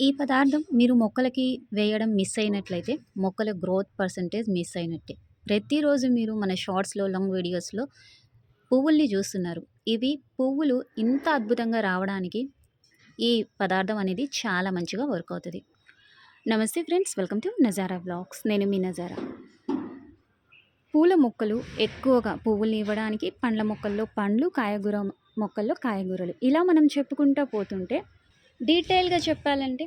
ఈ పదార్థం మీరు మొక్కలకి వేయడం మిస్ అయినట్లయితే మొక్కల గ్రోత్ పర్సంటేజ్ మిస్ అయినట్టే. ప్రతిరోజు మీరు మన షార్ట్స్లో లాంగ్ వీడియోస్లో పువ్వుల్ని చూస్తున్నారు. ఇవి పువ్వులు ఇంత అద్భుతంగా రావడానికి ఈ పదార్థం అనేది చాలా మంచిగా వర్క్ అవుతుంది. నమస్తే friends welcome to Nazara blogs నేను మీ నజారా పూల మొక్కలు ఎక్కువగా పువ్వుల్ని ఇవ్వడానికి పండ్ల మొక్కల్లో పండ్లు కాయగూర మొక్కల్లో కాయగూరలు. ఇలా మనం చెప్పుకుంటూ పోతుంటే డీటెయిల్గా చెప్పాలంటే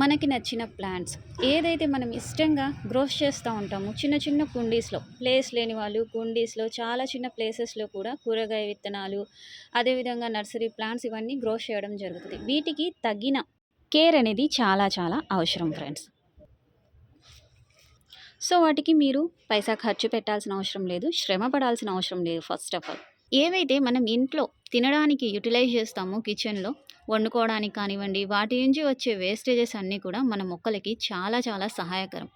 మనకి నచ్చిన ప్లాంట్స్. ఏదైతే మనం ఇష్టంగా గ్రోస్ చేస్తూ ఉంటామో చిన్న చిన్న కుండీస్లో ప్లేస్ లేని వాళ్ళు కుండీస్లో చాలా చిన్న ప్లేసెస్లో కూడా కూరగాయ విత్తనాలు అదేవిధంగా నర్సరీ ప్లాంట్స్ ఇవన్నీ గ్రోస్ చేయడం జరుగుతుంది. వీటికి తగిన కేర్ అనేది చాలా చాలా అవసరం ఫ్రెండ్స్. సో వాటికి మీరు పైసా ఖర్చు పెట్టాల్సిన అవసరం లేదు శ్రమ పడాల్సిన అవసరం లేదు ఫస్ట్ ఆఫ్ ఆల్. ఏవైతే మనం ఇంట్లో తినడానికి యూటిలైజ్ చేస్తామో కిచెన్లో వండుకోవడానికి కానివ్వండి వాటి నుంచి వచ్చే వేస్టేజెస్ అన్నీ కూడా మన మొక్కలకి చాలా చాలా సహాయకరం.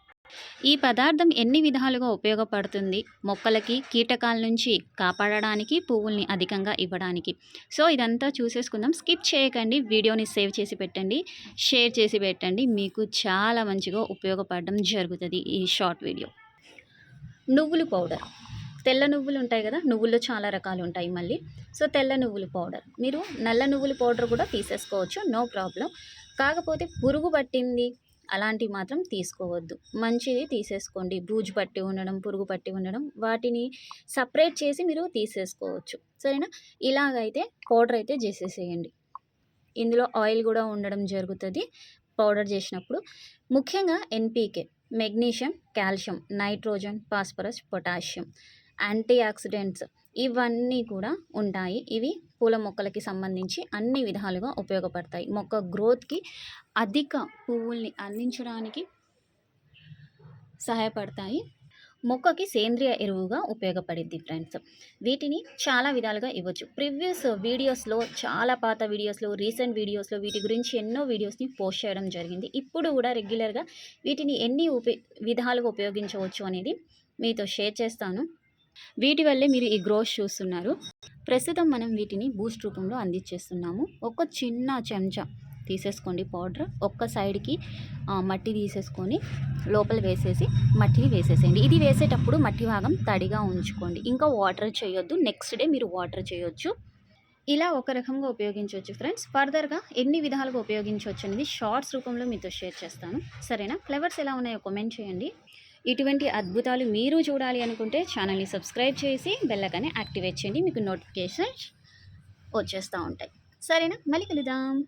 ఈ పదార్థం ఎన్ని విధాలుగా ఉపయోగపడుతుంది? మొక్కలకి కీటకాల నుంచి కాపాడడానికి పువ్వుల్ని అధికంగా ఇవ్వడానికి. సో ఇదంతా చూసేసుకుందాం. స్కిప్ చేయకండి. వీడియోని సేవ్ చేసి పెట్టండి. షేర్ చేసి పెట్టండి. మీకు చాలా మంచిగా ఉపయోగపడడం జరుగుతుంది ఈ షార్ట్ వీడియో. నువ్వులు పౌడర్. తెల్ల నువ్వులు ఉంటాయి కదా నువ్వుల్లో చాలా రకాలు ఉంటాయి మళ్ళీ. సో తెల్ల నువ్వులు పౌడర్. మీరు నల్ల నువ్వుల పౌడర్ కూడా తీసేసుకోవచ్చు నో ప్రాబ్లం. కాకపోతే పురుగు పట్టింది అలాంటివి మాత్రం తీసుకోవద్దు. మంచిది తీసేసుకోండి. బూజు పట్టి ఉండడం పురుగు పట్టి ఉండడం వాటిని సపరేట్ చేసి మీరు తీసేసుకోవచ్చు. సరేనా? ఇలాగైతే పౌడర్ అయితే చేసేసేయండి. ఇందులో ఆయిల్ కూడా ఉండడం జరుగుతుంది పౌడర్ చేసినప్పుడు. ముఖ్యంగా NPK magnesium calcium nitrogen phosphorus potassium. Anti oxidants ఇవన్నీ కూడా ఉంటాయి. ఇవి పూల మొక్కలకి సంబంధించి అన్ని విధాలుగా ఉపయోగపడతాయి. మొక్క గ్రోత్కి అధిక పువ్వుల్ని అందించడానికి సహాయపడతాయి. మొక్కకి సేంద్రియ ఎరువుగా ఉపయోగపడిద్ది ఫ్రెండ్స్. వీటిని చాలా విధాలుగా ఇవ్వచ్చు. ప్రీవియస్ వీడియోస్లో చాలా పాత వీడియోస్లో రీసెంట్ వీడియోస్లో వీటి గురించి ఎన్నో వీడియోస్ని పోస్ట్ చేయడం జరిగింది. ఇప్పుడు కూడా రెగ్యులర్గా వీటిని ఎన్ని ఉప విధాలుగా ఉపయోగించవచ్చు అనేది మీతో షేర్ చేస్తాను. వీటి వల్లే మీరు ఈ గ్రోత్ చూస్తున్నారు. ప్రస్తుతం మనం వీటిని బూస్ట్ రూపంలో అందించేస్తున్నాము. ఒక చిన్న చెంచా తీసేసుకోండి పౌడర్. ఒక్క సైడ్కి మట్టి తీసేసుకొని లోపల వేసేసి మట్టిని వేసేసేయండి. ఇది వేసేటప్పుడు మట్టి భాగం తడిగా ఉంచుకోండి. ఇంకా వాటర్ చేయొద్దు. నెక్స్ట్ డే మీరు వాటర్ చేయొచ్చు. ఇలా ఒక రకంగా ఉపయోగించవచ్చు ఫ్రెండ్స్. ఫర్దర్గా ఎన్ని విధాలుగా ఉపయోగించవచ్చు అనేది షార్ట్స్ రూపంలో మీతో షేర్ చేస్తాను. సరేనా? ఫ్లవర్స్ ఎలా ఉన్నాయో కామెంట్ చేయండి. ఇటువంటి అద్భుతాలు మీరు చూడాలి అనుకుంటే ఛానల్ని సబ్స్క్రైబ్ చేసి బెల్లగానే యాక్టివేట్ చేయండి. మీకు నోటిఫికేషన్స్ వచ్చేస్తూ ఉంటాయి. సరేనా? మళ్ళీ కలుద్దాం.